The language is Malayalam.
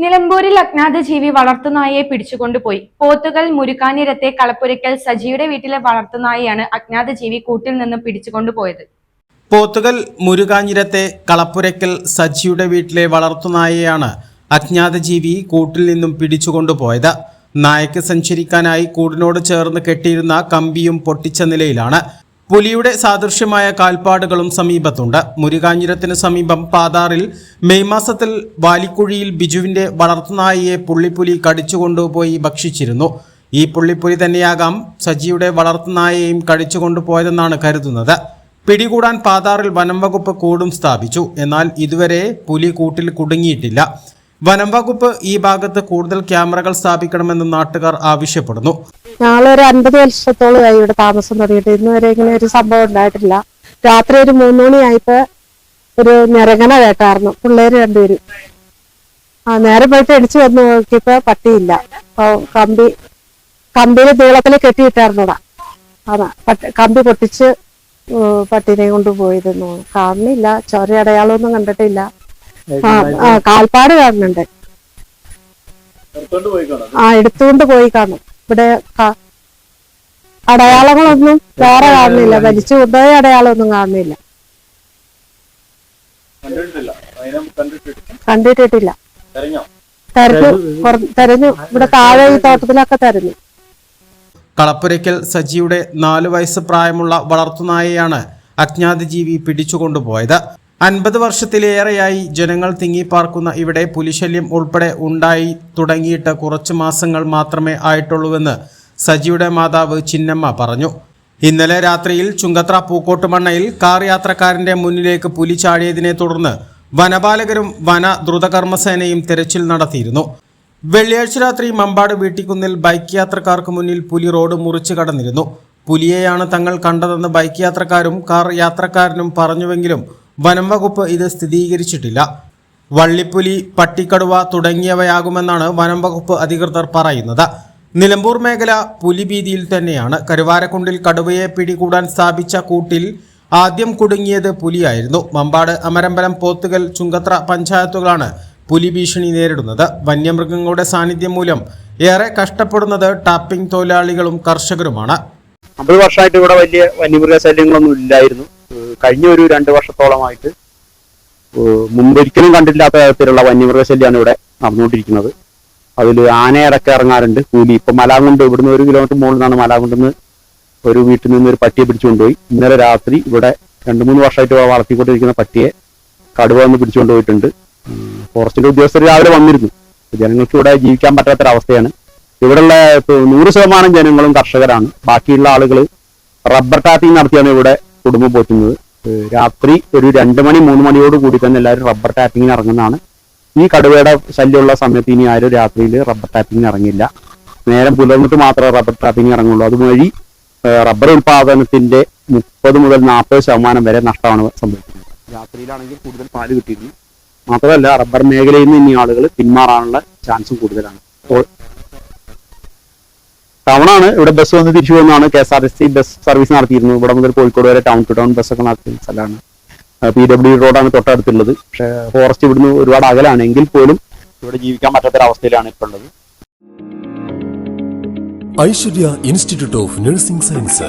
നിലമ്പൂരിൽ അജ്ഞാത ജീവി വളർത്തുനായയെ പിടിച്ചുകൊണ്ടുപോയി പോത്തുകൽ മുരുക്കാനിരത്തെ കളപ്പുരയ്ക്കൽ സജിയുടെ വീട്ടിലെ വളർത്തുനായയാണ് അജ്ഞാത ജീവി കൂട്ടിൽ നിന്നും പിടിച്ചുകൊണ്ടുപോയത് പോത്തുകൽ മുരുകാഞ്ഞിരത്തെ കളപ്പുരയ്ക്കൽ സജിയുടെ വീട്ടിലെ വളർത്തുനായയാണ് അജ്ഞാത ജീവി കൂട്ടിൽ നിന്നും പിടിച്ചുകൊണ്ടുപോയത് നായക്ക് സഞ്ചരിക്കാനായി കൂടിനോട് ചേർന്ന് കെട്ടിയിരുന്ന കമ്പിയും പൊട്ടിച്ച നിലയിലാണ് പുലിയുടെ സാദൃശ്യമായ കാൽപ്പാടുകളും സമീപത്തുണ്ട്. മുരുകാഞ്ഞിരത്തിന് സമീപം പാതാറിൽ മെയ് മാസത്തിൽ വാലിക്കുഴിയിൽ ബിജുവിന്റെ വളർത്തുനായിയെ പുള്ളിപ്പുലി കടിച്ചുകൊണ്ടുപോയി ഭക്ഷിച്ചിരുന്നു. ഈ പുള്ളിപ്പുലി തന്നെയാകാം സജിയുടെ വളർത്തുനായയെയും കടിച്ചുകൊണ്ടുപോയതെന്നാണ് കരുതുന്നത്. പിടികൂടാൻ പാതാറിൽ വനം വകുപ്പ് കൂടും സ്ഥാപിച്ചു. എന്നാൽ ഇതുവരെ പുലി കൂട്ടിൽ കുടുങ്ങിയിട്ടില്ല. വനം വകുപ്പ് ഈ ഭാഗത്ത് കൂടുതൽ ക്യാമറകൾ സ്ഥാപിക്കണമെന്ന് നാട്ടുകാർ ആവശ്യപ്പെടുന്നു. ഞങ്ങളൊരു അൻപത് വർഷത്തോളമായി ഇവിടെ താമസം തുടങ്ങിയിട്ട് ഇന്ന് വരെ ഇങ്ങനെ ഒരു സംഭവം ഉണ്ടായിട്ടില്ല. രാത്രി ഒരു മൂന്ന് മണിയായപ്പോ ഒരു ഞരങ്ങന കേട്ടായിരുന്നു. പിള്ളേര് രണ്ടുപേരും. ആ നേരെ പോയിട്ട് അടിച്ചു വന്ന് നോക്കിയപ്പോ പട്ടിയില്ല. കമ്പി കമ്പിയിലെ നീളത്തിൽ കെട്ടിയിട്ടായിരുന്നു അതാ കമ്പി പൊട്ടിച്ച് പട്ടീനെ കൊണ്ട് പോയതെന്ന് കാണുന്നില്ല. ചോര അടയാളമൊന്നും കണ്ടിട്ടില്ല. കാൽപ്പാട് കാണുന്നുണ്ട്. ആ എടുത്തുകൊണ്ട് പോയി കാണും. ഇവിടെ അടയാളങ്ങളൊന്നും വേറെ കാണുന്നില്ല. മരിച്ചു കൊണ്ടുപോയ അടയാളമൊന്നും കാണുന്നില്ല. കണ്ടിട്ടിട്ടില്ല. തെരഞ്ഞു? തെരഞ്ഞു ഇവിടെ താഴെ ഈ തോട്ടത്തിലൊക്കെ തെരഞ്ഞു. കളപ്പുരയ്ക്കൽ സജിയുടെ നാലു വയസ്സ് പ്രായമുള്ള വളർത്തുനായയാണ് അജ്ഞാത ജീവി പിടിച്ചുകൊണ്ടുപോയത്. അൻപത് വർഷത്തിലേറെയായി ജനങ്ങൾ തിങ്ങിപ്പാർക്കുന്ന ഇവിടെ പുലിശല്യം ഉൾപ്പെടെ ഉണ്ടായി തുടങ്ങിയിട്ട് കുറച്ച് മാസങ്ങൾ മാത്രമേ ആയിട്ടുള്ളൂവെന്ന് സജിയുടെ മാതാവ് ചിന്നമ്മ പറഞ്ഞു. ഇന്നലെ രാത്രിയിൽ ചുങ്കത്ര പൂക്കോട്ടുമണ്ണയിൽ കാർ യാത്രക്കാരന്റെ മുന്നിലേക്ക് പുലി ചാടിയതിനെ തുടർന്ന് വനപാലകരും വന ദ്രുതകർമ്മസേനയും തെരച്ചിൽ നടത്തിയിരുന്നു. വെള്ളിയാഴ്ച രാത്രി മമ്പാട് വീട്ടിക്കുന്നിൽ ബൈക്ക് യാത്രക്കാർക്ക് മുന്നിൽ പുലി റോഡ് മുറിച്ചു കടന്നിരുന്നു. പുലിയെയാണ് തങ്ങൾ കണ്ടതെന്ന് ബൈക്ക് യാത്രക്കാരും കാർ യാത്രക്കാരനും പറഞ്ഞുവെങ്കിലും വനം വകുപ്പ് ഇത് സ്ഥിരീകരിച്ചിട്ടില്ല. വള്ളിപ്പുലി പട്ടിക്കടുവ തുടങ്ങിയവയാകുമെന്നാണ് വനം വകുപ്പ് അധികൃതർ പറയുന്നത്. നിലമ്പൂർ മേഖല പുലിഭീതിയിൽ തന്നെയാണ്. കരുവാരക്കുണ്ടിൽ കടുവയെ പിടികൂടാൻ സ്ഥാപിച്ച കൂട്ടിൽ ആദ്യം കുടുങ്ങിയത് പുലിയായിരുന്നു. മമ്പാട് അമരമ്പലം പോത്തുകൽ ചുങ്കത്ര പഞ്ചായത്തുകളാണ് പുലി ഭീഷണി നേരിടുന്നത്. വന്യമൃഗങ്ങളുടെ സാന്നിധ്യം മൂലം ഏറെ കഷ്ടപ്പെടുന്നത് ടാപ്പിംഗ് തൊഴിലാളികളും കർഷകരുമാണ്. അമ്പത് വർഷമായിട്ട് ഇവിടെ വലിയ വന്യമൃഗ ശല്യങ്ങളൊന്നും ഇല്ലായിരുന്നു. കഴിഞ്ഞ ഒരു രണ്ട് വർഷത്തോളമായിട്ട് മുമ്പൊരിക്കലും കണ്ടില്ലാത്ത തരത്തിലുള്ള വന്യമൃഗ ശല്യമാണ് ഇവിടെ നടന്നുകൊണ്ടിരിക്കുന്നത്. അതിൽ ആനയടക്കം ഇറങ്ങാറുണ്ട്. കൂലി ഇപ്പൊ മലാകുണ്ട് ഇവിടുന്ന് ഒരു കിലോമീറ്റർ മുകളിൽ നിന്നാണ് മലാകുണ്ടെന്ന് ഒരു വീട്ടിൽ നിന്ന് ഒരു പട്ടിയെ പിടിച്ചുകൊണ്ടുപോയി. ഇന്നലെ രാത്രി ഇവിടെ രണ്ട് മൂന്ന് വർഷമായിട്ട് വളർത്തിക്കൊണ്ടിരിക്കുന്ന പട്ടിയെ കടുവ എന്ന് പിടിച്ചുകൊണ്ടുപോയിട്ടുണ്ട്. ഫോറസ്റ്റിന്റെ ഉദ്യോഗസ്ഥർ രാവിലെ വന്നിരുന്നു. ജനങ്ങൾക്ക് ഇവിടെ ജീവിക്കാൻ പറ്റാത്തൊരവസ്ഥയാണ്. ഇവിടെയുള്ള നൂറ് ശതമാനം ജനങ്ങളും കർഷകരാണ്. ബാക്കിയുള്ള ആളുകൾ റബ്ബർ ടാപ്പിംഗ് നടത്തിയാണ് ഇവിടെ കുടുംബം പോറ്റുന്നത്. രാത്രി ഒരു രണ്ട് മണി മൂന്ന് മണിയോട് കൂടി തന്നെ എല്ലാവരും റബ്ബർ ടാപ്പിങ്ങിന് ഇറങ്ങുന്നതാണ്. ഈ കടുവയുടെ ശല്യമുള്ള സമയത്ത് ഇനി ആരും രാത്രിയിൽ റബ്ബർ ടാപ്പിങ്ങിന് ഇറങ്ങില്ല. നേരം പുലർന്നിട്ട് മാത്രമേ റബ്ബർ ടാപ്പിംഗ് ഇറങ്ങുള്ളൂ. അതുവഴി റബ്ബർ ഉൽപാദനത്തിന്റെ മുപ്പത് മുതൽ നാൽപ്പത് ശതമാനം വരെ നഷ്ടമാണ് സംഭവിക്കുന്നത്. രാത്രിയിലാണെങ്കിൽ കൂടുതൽ പാൽ കിട്ടിയിരുന്നു മാത്രമല്ല റബ്ബർ മേഖലയിൽ നിന്ന് ഇനി ആളുകൾ പിന്മാറാനുള്ള ചാൻസും കൂടുതലാണ്. അപ്പോൾ ടൗണാണ്. ഇവിടെ ബസ് വന്ന് തിരിച്ചു പോകുന്നതാണ്. K S R T C bus service നടത്തിയിരുന്നു. ഇവിടെ മുതൽ കോഴിക്കോട് വരെ ടൗൺ ടു ടൗൺ ബസ്സൊക്കെ നടത്തിയ സ്ഥലമാണ്. പി ഡബ്ല്യു റോഡാണ് തൊട്ടടുത്തുള്ളത്. പക്ഷേ ഫോറസ്റ്റ് ഇവിടുന്ന് ഒരുപാട് അകലാണ്. എങ്കിൽ പോലും ഇവിടെ ജീവിക്കാൻ പറ്റാത്തൊരവസ്ഥയിലാണ് ഇപ്പോൾ ഉള്ളത്. Aishwarya institute of nursing science.